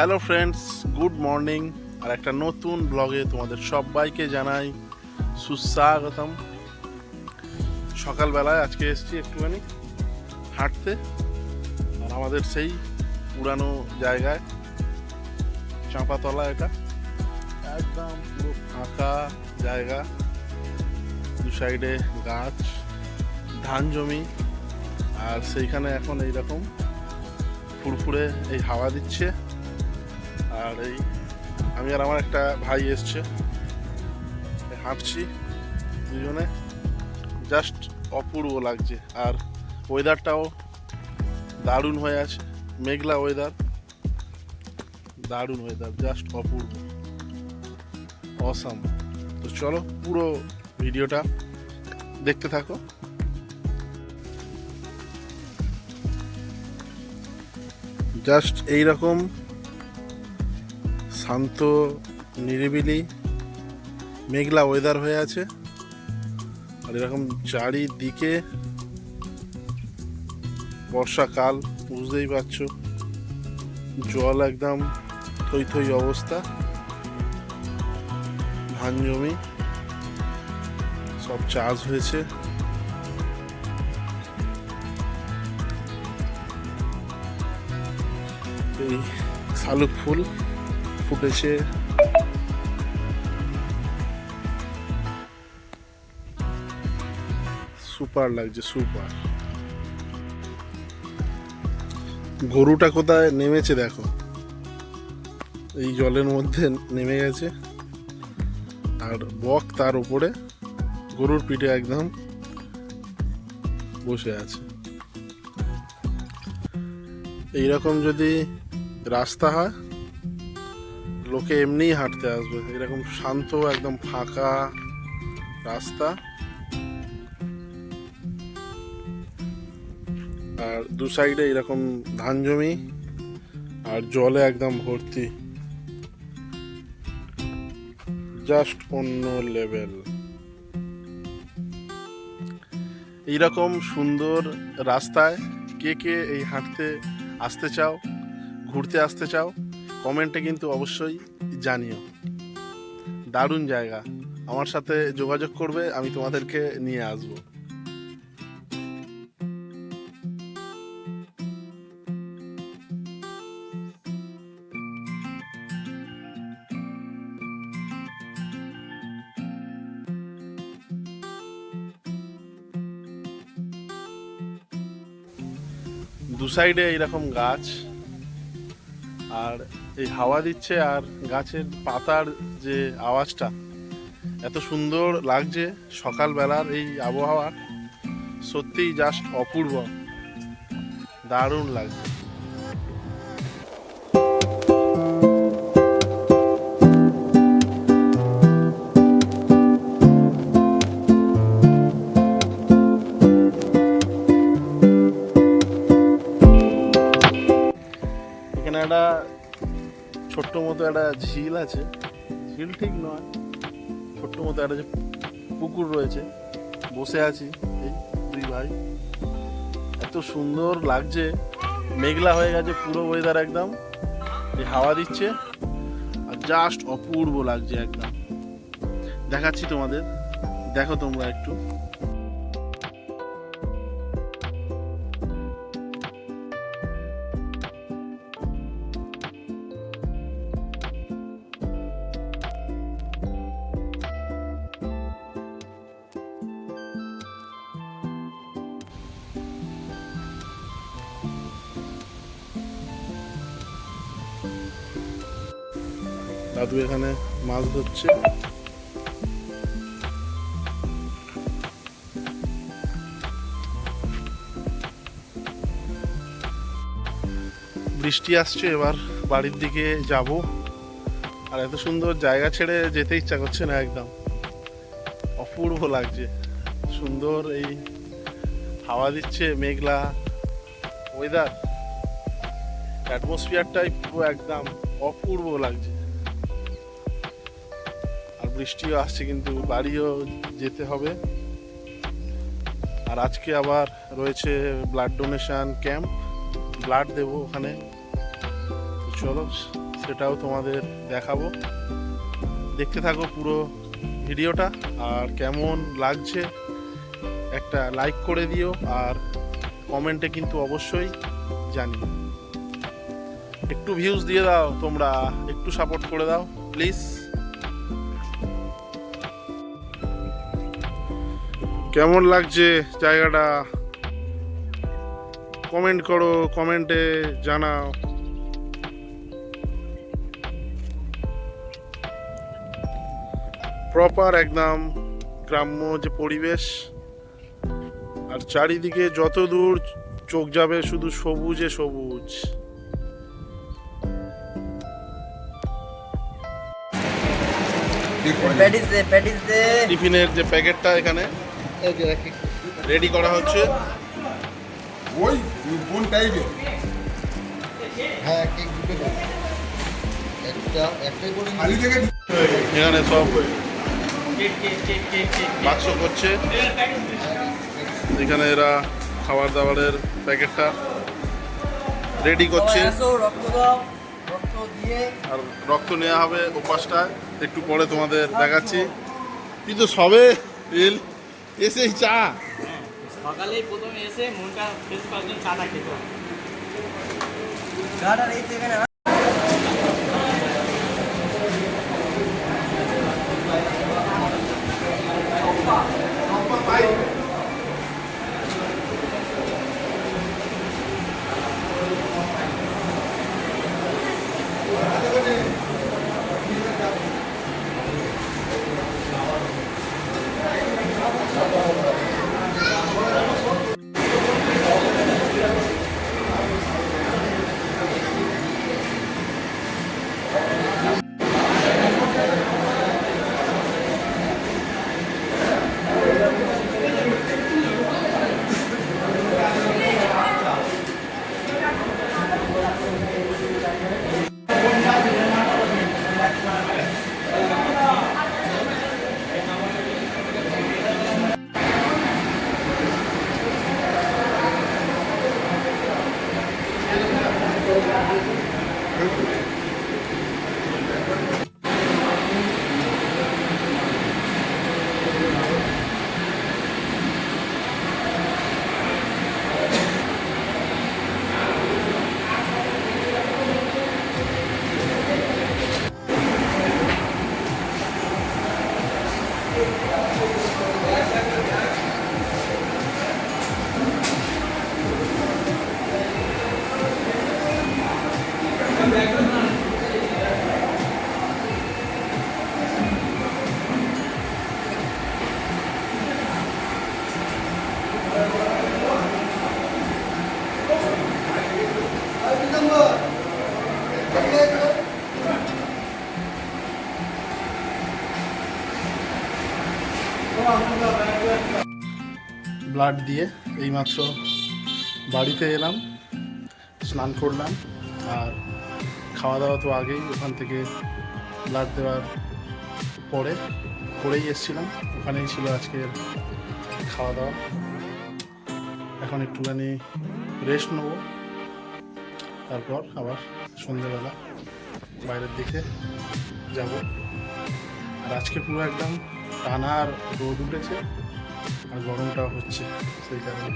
Hello friends, good morning. আর একটা নতুন ব্লগে তোমাদের সবাইকে জানাই সুস্বাগতম। সকালবেলায় আজকে এসেছি একটুখানি হাঁটতে, আর আমাদের সেই পুরানো জায়গায়, চাঁপাতলা এটা। একদম পুরো ফাঁকা জায়গা, দু সাইডে গাছ, ধান জমি, আর সেইখানে এখন এইরকম ফুরফুরে এই হাওয়া দিচ্ছে। আর এই আমি আর আমার একটা ভাই এসছে। হাঁটছি দুজনে। জাস্ট অপূর্ব লাগছে। আর ওয়েদারটাও দারুণ হয়ে আছে। মেঘলা ওয়েদার দারুণ ওয়েদার জাস্ট অপূর্ব। অসাম তো চলো পুরো ভিডিওটা দেখতে থাকো। জাস্ট এইরকম শান্ত, নিরিবিলি, মেঘলা ওয়েদার হয়ে আছে। আর এরকম চারিদিকে বর্ষাকাল, বুঝতেই পারছ। জল একদম থই থই অবস্থা। ধান জমি, সব চাষ হয়েছে। এই শালুক ফুল। ফুটেছে। সুপার লাগছে, সুপার। গরুটা কোথায় নেমেছে দেখো। এই জলের মধ্যে নেমে গেছে। আর বক তার উপরে গরুর পিঠে একদম বসে আছে। এইরকম যদি রাস্তা হয় লোকে এমনিই হাঁটতে আসবে। এরকম শান্ত, একদম ফাঁকা রাস্তা। আর দু সাইডে এরকম ধান জমি, আর জলে একদম ভর্তি। জাস্ট অন্য লেভেল। এইরকম সুন্দর রাস্তায় কে কে এই হাঁটতে আসতে চাও, ঘুরতে আসতে চাও কমেন্টে কিন্তু অবশ্যই জানিও। দারুণ জায়গা। আমার সাথে যোগাযোগ করবে, আমি তোমাদেরকে নিয়ে আসব। দু সাইডে এইরকম গাছ। আর এই হাওয়া দিচ্ছে আর গাছের পাতার যে আওয়াজটা, এত সুন্দর লাগছে সকালবেলার এই আবহাওয়া। সত্যিই জাস্ট অপূর্ব। দারুণ লাগছে। একটা ছোট্ট মতো একটা ঝিল আছে। ঝিল ঠিক নয়, ছোট্ট মতো একটা যে পুকুর রয়েছে। বসে আছি এই দুই ভাই। এত সুন্দর লাগছে, মেঘলা হয়ে গেছে পুরো ওয়েদার একদম। এই হাওয়া দিচ্ছে, আর জাস্ট অপূর্ব লাগছে একদম। দেখাচ্ছি তোমাদের, দেখো তোমরা একটু। দাদু এখানে মাছ ধরছে। বৃষ্টি আসছে, এবার বাড়ির দিকে যাব। আর এত সুন্দর জায়গা ছেড়ে যেতে ইচ্ছা করছে না একদম। অপূর্ব লাগছে। সুন্দর এই হাওয়া দিচ্ছে, মেঘলা ওয়েদার অ্যাটমসফিয়ারটাই পুরো একদম অপূর্ব লাগছে। বৃষ্টিও আসছে, কিন্তু বাড়িও যেতে হবে। আর আজকে আবার রয়েছে ব্লাড ডোনেশন ক্যাম্প ব্লাড দেবো ওখানে। চলো, সেটাও তোমাদের দেখাবো। দেখতে থাকো পুরো ভিডিওটা, আর কেমন লাগছে একটা লাইক করে দিও, আর কমেন্টে কিন্তু অবশ্যই জানি একটু ভিউজ দিয়ে দাও তোমরা, একটু সাপোর্ট করে দাও প্লিজ কেমন লাগছে জায়গাটা? কমেন্ট করো কমেন্টে জানাও। প্রপার একদম গ্রাম্য যে পরিবেশ আর চারিদিকে যত দূর চোখ যাবে শুধু সবুজে সবুজ। টিফিনের যে প্যাকেটটা এখানে। রেডি করা হচ্ছে? ওই কোন টাইপের হ্যাঁ কেক দুটো। একটা একটাই করে খালি থেকে এখানে সব বাক্স করছে। এখানে এরা খাবার দাবারের প্যাকেটটা রেডি করছে। সবাই আসো রক্ত দাও রক্ত দিয়ে। আর রক্ত নেওয়া হবে ওপাশটায়। একটু পরে তোমাদের দেখাচ্ছি। কিন্তু সবে এসেই চা। সকালেই প্রথমে এসে মনটা ফ্রেশ করার জন্য চাটা খেতে হবে ব্লাড দিয়ে এইমাত্র বাড়িতে এলাম, স্নান করলাম, আর খাওয়া দাওয়া তো আগেই ওখান থেকে ব্লাড দেওয়ার পরে করেই এসছিলাম। ওখানেই ছিল আজকের খাওয়া দাওয়া এখন একটুখানি রেস্ট নেব। তারপর আবার সন্ধ্যেবেলা বাইরের দিকে যাব। আর আজকে পুরো একদম টানা আর রোদ উঠেছে। আর গরমটা হচ্ছে সেই কারণে।